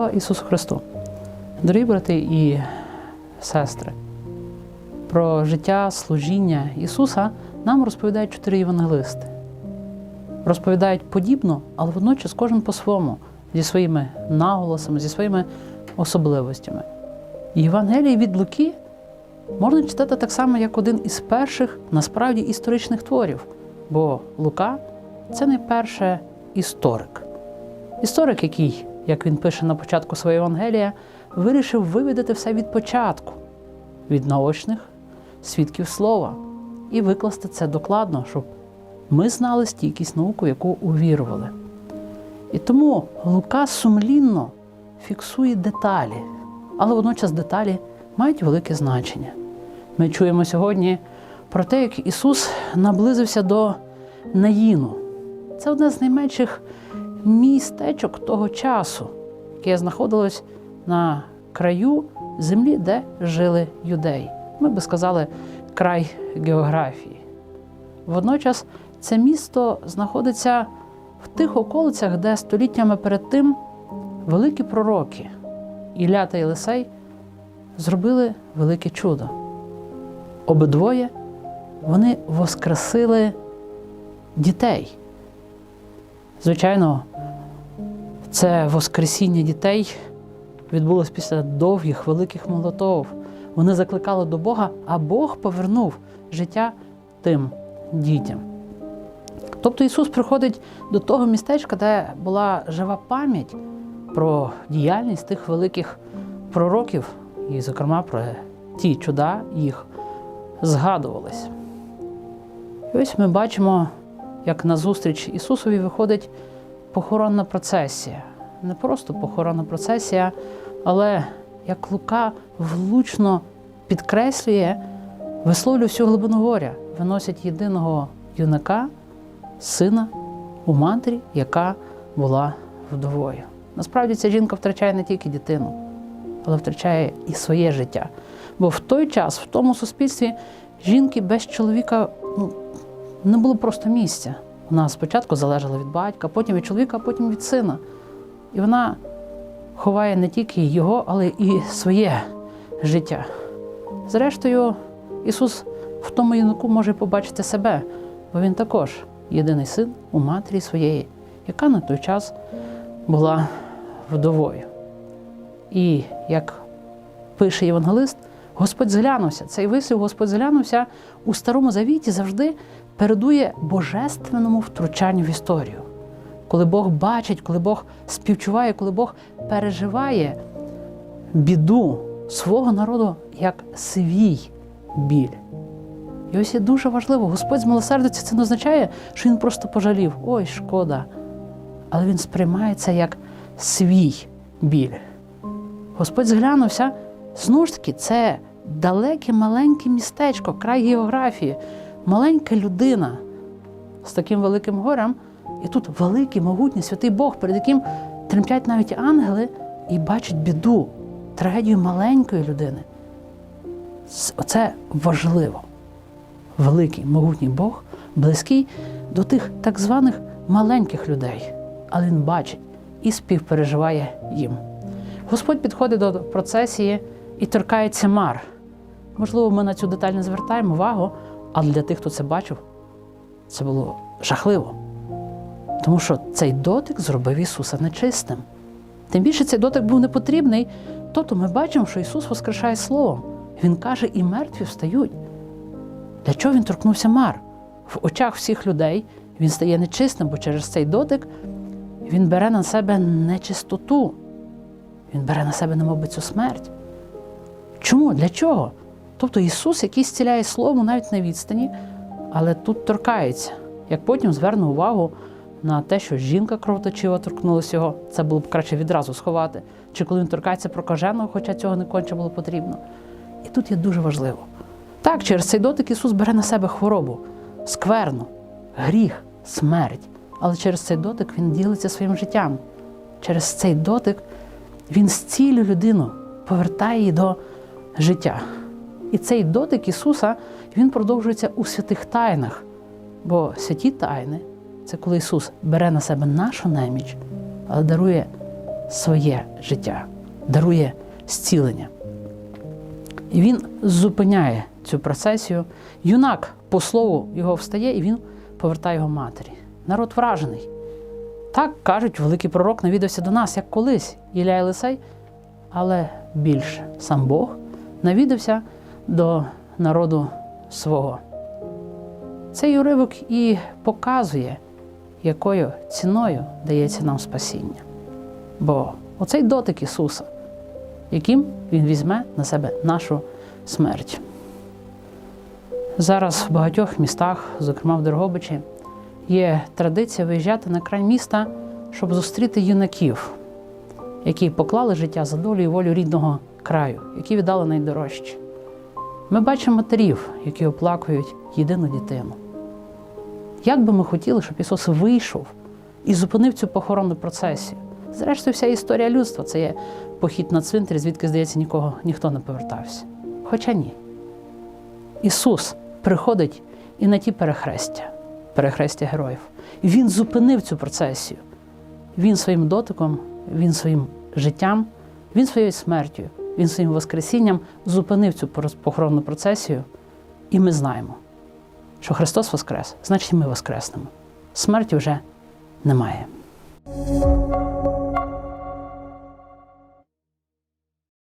Слава Ісусу Христу! Дорогі брати і сестри, про життя служіння Ісуса нам розповідають чотири євангелисти. Розповідають подібно, але водночас кожен по-своєму, зі своїми наголосами, зі своїми особливостями. І Євангелії від Луки можна читати так само, як один із перших насправді історичних творів, бо Лука це найперше історик. Історик, який, як він пише на початку своєї Євангелія, вирішив вивідати все від початку, від наочних свідків слова, і викласти це докладно, щоб ми знали стійкість науку, яку увірували. І тому Лука сумлінно фіксує деталі, але водночас деталі мають велике значення. Ми чуємо сьогодні про те, як Ісус наблизився до Наїну. Це одне з найменших містечок того часу, яке знаходилось на краю землі, де жили юдеї. Ми би сказали край географії. Водночас це місто знаходиться в тих околицях, де століттями перед тим великі пророки Ілля та Єлисей зробили велике чудо. Обидвоє вони воскресили дітей. Звичайно, це Воскресіння дітей відбулося після довгих великих молотов. Вони закликали до Бога, а Бог повернув життя тим дітям. Тобто Ісус приходить до того містечка, де була жива пам'ять про діяльність тих великих пророків, і, зокрема, про ті чуда їх згадувались. І ось ми бачимо, як назустріч Ісусові виходить похоронна процесія. Не просто похоронна процесія, але як Лука влучно підкреслює, висловлює всю глибину горя, виносять єдиного юнака, сина у матері, яка була вдовою. Насправді ця жінка втрачає не тільки дитину, але втрачає і своє життя. Бо в той час, в тому суспільстві, жінки без чоловіка ну, не було просто місця. Вона спочатку залежала від батька, потім від чоловіка, потім від сина. І вона ховає не тільки його, але і своє життя. Зрештою, Ісус в тому юнаку може побачити себе, бо він також єдиний син у матері своєї, яка на той час була вдовою. І як пише євангелист, Господь зглянувся. Цей вислів Господь зглянувся у Старому Завіті завжди передує божественному втручанню в історію. Коли Бог бачить, коли Бог співчуває, коли Бог переживає біду свого народу як свій біль. І ось є дуже важливо, Господь змилосердиться, це не означає, що Він просто пожалів, ой, шкода. Але Він сприймає це як свій біль. Господь зглянувся, знову ж таки, це далеке маленьке містечко, край географії, маленька людина з таким великим горем. І тут великий, могутній святий Бог, перед яким тремтять навіть ангели і бачать біду, трагедію маленької людини. Оце важливо. Великий, могутній Бог, близький до тих так званих маленьких людей, але він бачить і співпереживає їм. Господь підходить до процесії і торкається мар. Можливо, ми на цю деталь не звертаємо увагу, але для тих, хто це бачив, це було жахливо. Тому що цей дотик зробив Ісуса нечистим. Тим більше цей дотик був непотрібний, тобто ми бачимо, що Ісус воскрешає Словом. Він каже, і мертві встають. Для чого він торкнувся мар? В очах всіх людей він стає нечистим, бо через цей дотик він бере на себе нечистоту. Він бере на себе, немов би, цю смерть. Чому? Для чого? Тобто Ісус, який зціляє Словом навіть на відстані, але тут торкається. Як потім зверне увагу на те, що жінка кровоточива торкнулася його, це було б краще відразу сховати. Чи коли він торкається прокаженого, хоча цього не конче було потрібно. І тут є дуже важливо. Так, через цей дотик Ісус бере на себе хворобу, скверну, гріх, смерть. Але через цей дотик Він ділиться своїм життям. Через цей дотик Він зцілює людину, повертає її до життя. І цей дотик Ісуса Він продовжується у святих тайнах. Бо святі тайни це коли Ісус бере на себе нашу неміч, але дарує своє життя, дарує зцілення. І він зупиняє цю процесію. Юнак, по слову, його встає, і він повертає його матері. Народ вражений. Так кажуть, великий пророк навідався до нас, як колись Ілля Єлисей, але більше сам Бог навідався до народу свого. Цей уривок і показує, якою ціною дається нам спасіння. Бо оцей дотик Ісуса, яким Він візьме на себе нашу смерть. Зараз в багатьох містах, зокрема в Дорогобичі, є традиція виїжджати на край міста, щоб зустріти юнаків, які поклали життя за долю і волю рідного краю, які віддали найдорожче. Ми бачимо матерів, які оплакують єдину дитину. Як би ми хотіли, щоб Ісус вийшов і зупинив цю похоронну процесію? Зрештою, вся історія людства це є похід на цвинтар, звідки, здається, нікого ніхто не повертався. Хоча ні. Ісус приходить і на ті перехрестя, перехрестя героїв. Він зупинив цю процесію. Він своїм дотиком, він своїм життям, він своєю смертю, він своїм воскресінням зупинив цю похоронну процесію, і ми знаємо, що Христос воскрес, значить, і ми воскреснемо. Смерті вже немає.